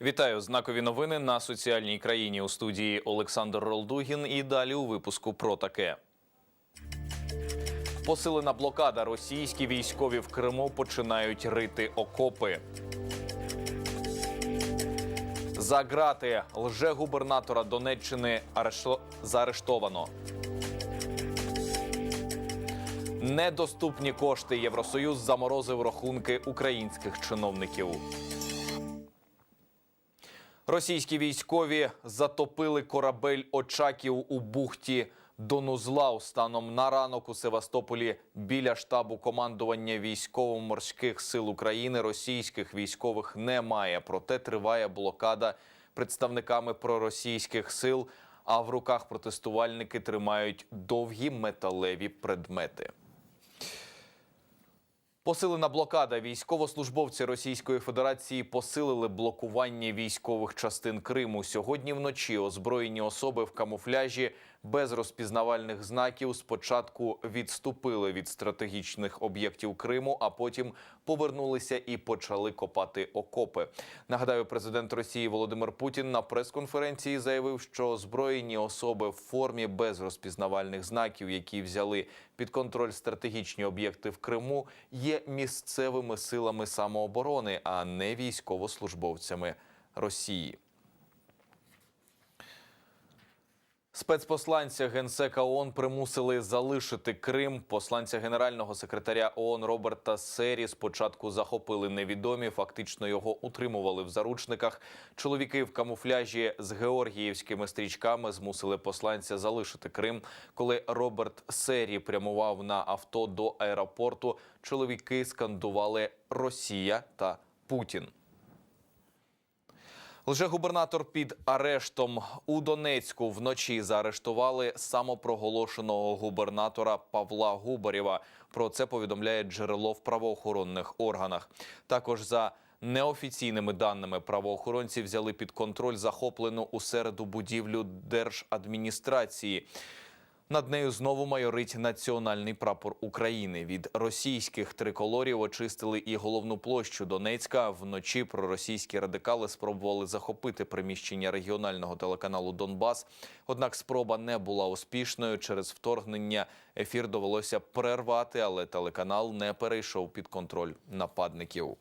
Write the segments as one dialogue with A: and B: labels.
A: Вітаю знакові новини на соціальній країні у студії Олександр Ролдугін. І далі у випуску про таке. Посилена блокада. Російські військові в Криму починають рити окопи. За грати лже-губернатора Донеччини арешто... заарештовано. Недоступні кошти Євросоюз заморозив рахунки українських чиновників. Російські військові затопили корабель Очаків у бухті Донузлау станом на ранок у Севастополі біля штабу командування військово-морських сил України. Російських військових немає, проте триває блокада представниками проросійських сил. А в руках протестувальники тримають довгі металеві предмети. Посилена блокада. Військовослужбовці Російської Федерації посилили блокування військових частин Криму. Сьогодні вночі озброєні особи в камуфляжі без розпізнавальних знаків спочатку відступили від стратегічних об'єктів Криму, а потім повернулися і почали копати окопи. Нагадаю, президент Росії Володимир Путін на прес-конференції заявив, що озброєні особи в формі без розпізнавальних знаків, які взяли під контроль стратегічні об'єкти в Криму, є місцевими силами самооборони, а не військовослужбовцями Росії. Спецпосланця генсека ООН примусили залишити Крим. Посланця генерального секретаря ООН Роберта Сері спочатку захопили невідомі. Фактично його утримували в заручниках. Чоловіки в камуфляжі з георгіївськими стрічками змусили посланця залишити Крим. Коли Роберт Сері прямував на авто до аеропорту, чоловіки скандували Росія та Путін. Лже-губернатор під арештом у Донецьку вночі заарештували самопроголошеного губернатора Павла Губарєва. Про це повідомляє джерело в правоохоронних органах. Також за неофіційними даними правоохоронці взяли під контроль захоплену у середу будівлю держадміністрації. Над нею знову майорить національний прапор України. Від російських триколорів очистили і головну площу Донецька. Вночі проросійські радикали спробували захопити приміщення регіонального телеканалу Донбас. Однак спроба не була успішною. Через вторгнення ефір довелося перервати, але телеканал не перейшов під контроль нападників.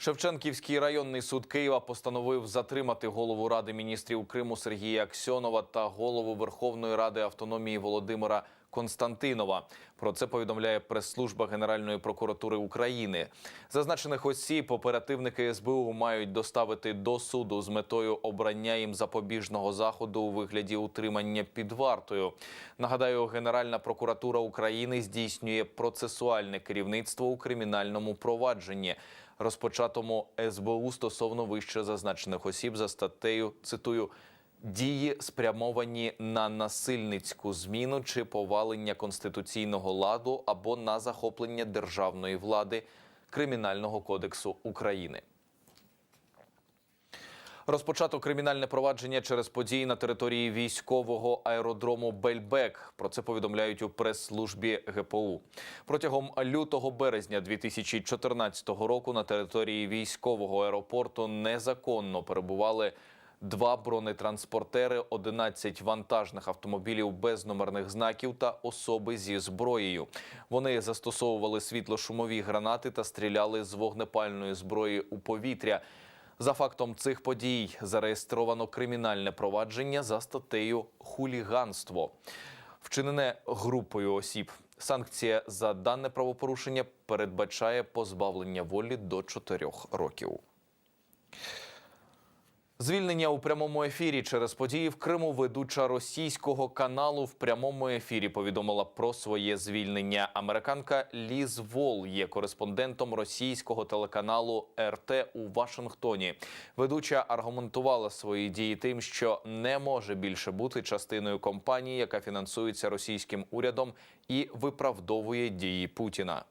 A: Шевченківський районний суд Києва постановив затримати голову Ради міністрів Криму Сергія Аксьонова та голову Верховної Ради автономії Володимира Константинова. Про це повідомляє прес-служба Генеральної прокуратури України. Зазначених осіб оперативники СБУ мають доставити до суду з метою обрання їм запобіжного заходу у вигляді утримання під вартою. Нагадаю, Генеральна прокуратура України здійснює процесуальне керівництво у кримінальному провадженні розпочатому СБУ стосовно вище зазначених осіб за статтею цитую. Дії спрямовані на насильницьку зміну чи повалення конституційного ладу або на захоплення державної влади Кримінального кодексу України. Розпочато кримінальне провадження через події на території військового аеродрому Бельбек. Про це повідомляють у прес-службі ГПУ. Протягом лютого березня 2014 року на території військового аеропорту незаконно перебували два бронетранспортери, 11 вантажних автомобілів без номерних знаків та особи зі зброєю. Вони застосовували світлошумові гранати та стріляли з вогнепальної зброї у повітря. За фактом цих подій зареєстровано кримінальне провадження за статтею хуліганство, вчинене групою осіб. Санкція за дане правопорушення передбачає позбавлення волі до 4 років. Звільнення у прямому ефірі через події в Криму ведуча російського каналу в прямому ефірі повідомила про своє звільнення. Американка Ліз Вол є кореспондентом російського телеканалу РТ у Вашингтоні. Ведуча аргументувала свої дії тим, що не може більше бути частиною компанії, яка фінансується російським урядом і виправдовує дії Путіна.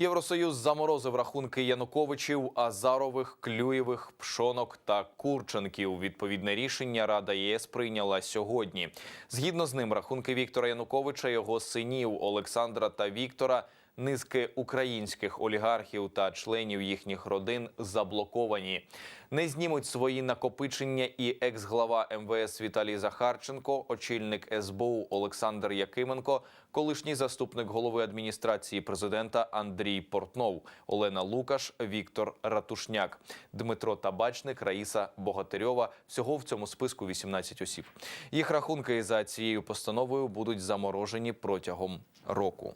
A: Євросоюз заморозив рахунки Януковичів, Азарових, Клюєвих, Пшонок та Курченків. Відповідне рішення Рада ЄС прийняла сьогодні. Згідно з ним, рахунки Віктора Януковича, його синів Олександра та Віктора, низки українських олігархів та членів їхніх родин заблоковані. Не знімуть свої накопичення і екс-глава МВС Віталій Захарченко, очільник СБУ Олександр Якименко, колишній заступник голови адміністрації президента Андрій Портнов, Олена Лукаш, Віктор Ратушняк, Дмитро Табачник, Раїса Богатирьова. Всього в цьому списку 18 осіб. Їх рахунки за цією постановою будуть заморожені протягом року.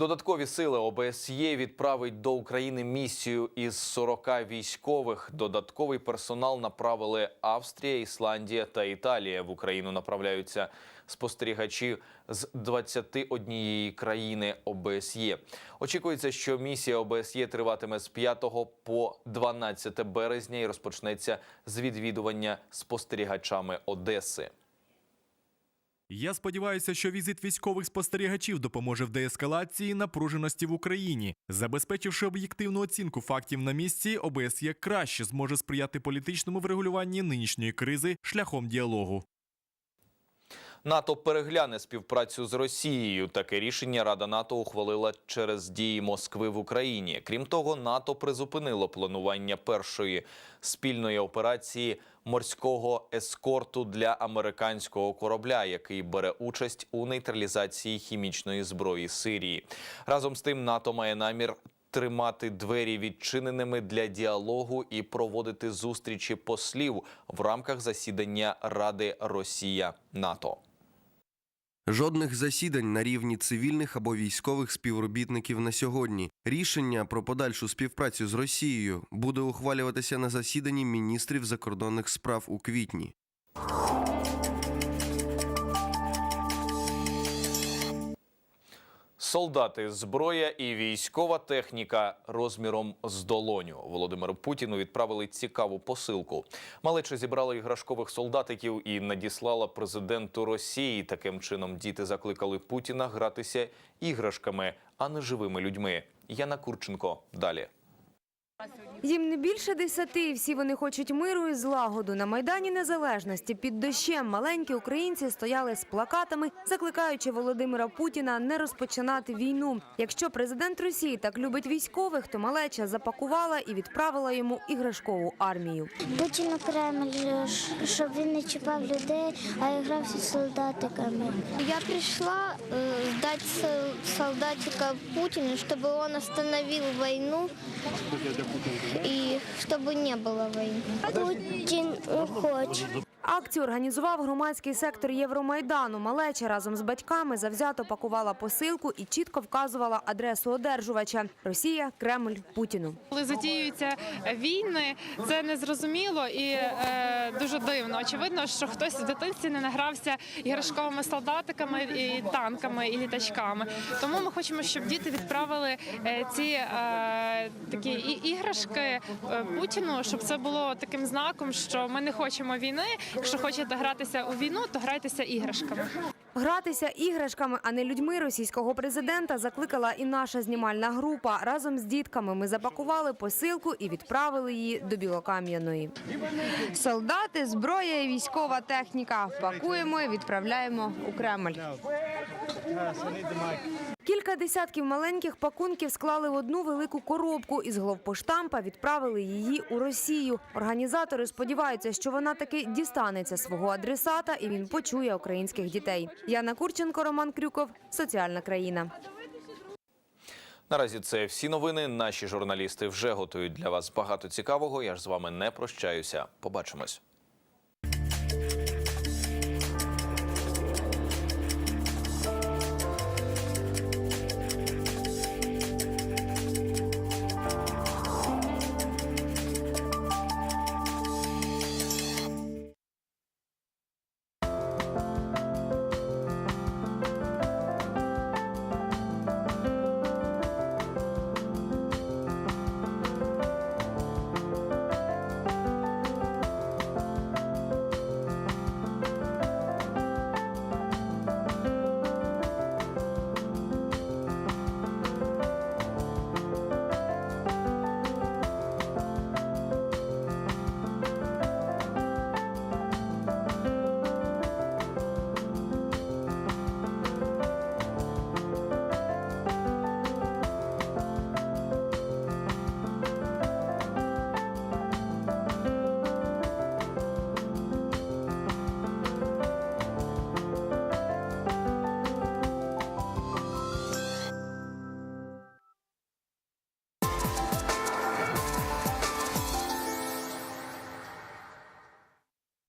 A: Додаткові сили ОБСЄ відправить до України місію із 40 військових. Додатковий персонал направили Австрія, Ісландія та Італія. В Україну направляються спостерігачі з 21 країни ОБСЄ. Очікується, що місія ОБСЄ триватиме з 5 по 12 березня і розпочнеться з відвідування спостерігачами Одеси.
B: Я сподіваюся, що візит військових спостерігачів допоможе в деескалації напруженості в Україні, забезпечивши об'єктивну оцінку фактів на місці, ОБСЄ краще зможе сприяти політичному врегулюванні нинішньої кризи шляхом діалогу.
A: НАТО перегляне співпрацю з Росією. Таке рішення Рада НАТО ухвалила через дії Москви в Україні. Крім того, НАТО призупинило планування першої спільної операції морського ескорту для американського корабля, який бере участь у нейтралізації хімічної зброї Сирії. Разом з тим, НАТО має намір. Тримати двері відчиненими для діалогу і проводити зустрічі послів в рамках засідання Ради Росія НАТО.
C: Жодних засідань на рівні цивільних або військових співробітників на сьогодні. Рішення про подальшу співпрацю з Росією буде ухвалюватися на засіданні міністрів закордонних справ у квітні.
A: Солдати, зброя і військова техніка розміром з долоню. Володимиру Путіну відправили цікаву посилку. Малеча зібрала іграшкових солдатиків і надіслала президенту Росії. Таким чином діти закликали Путіна гратися іграшками, а не живими людьми. Яна Курченко далі.
D: Їм не більше десяти. Всі вони хочуть миру і злагоду. На майдані незалежності під дощем маленькі українці стояли з плакатами, закликаючи Володимира Путіна не розпочинати війну. Якщо президент Росії так любить військових, то малеча запакувала і відправила йому іграшкову армію.
E: Путіну Кремль, щоб він не чіпав людей, а грався з солдатиками. Я прийшла е, дати сол- солдатика Путіну, щоб він остановив війну і чтобы не было войны. Путин хоче.
D: Акцію організував громадський сектор Євромайдану. Малеча разом з батьками завзято пакувала посилку і чітко вказувала адресу одержувача: Росія, Кремль, Путіну.
F: Коли затіюються війни, це незрозуміло і е, дуже дивно. Очевидно, що хтось в дитинстві не награвся іграшковими солдатиками, і танками і літачками. Тому ми хочемо, щоб діти відправили е, ці е, такі іграшки е, Путіну, щоб це було таким знаком, що ми не хочемо війни. Якщо хочете гратися у війну, то грайтеся іграшками.
D: Гратися іграшками, а не людьми російського президента закликала і наша знімальна група. Разом з дітками ми запакували посилку і відправили її до Білокам'яної. Солдати, зброя і військова техніка. Пакуємо і відправляємо у Кремль. Кілька десятків маленьких пакунків склали в одну велику коробку і з главпоштампа відправили її у Росію. Організатори сподіваються, що вона таки дістанеться свого адресата і він почує українських дітей. Яна Курченко, Роман Крюков, соціальна країна.
A: Наразі це всі новини. Наші журналісти вже готують для вас багато цікавого. Я ж з вами не прощаюся. Побачимось.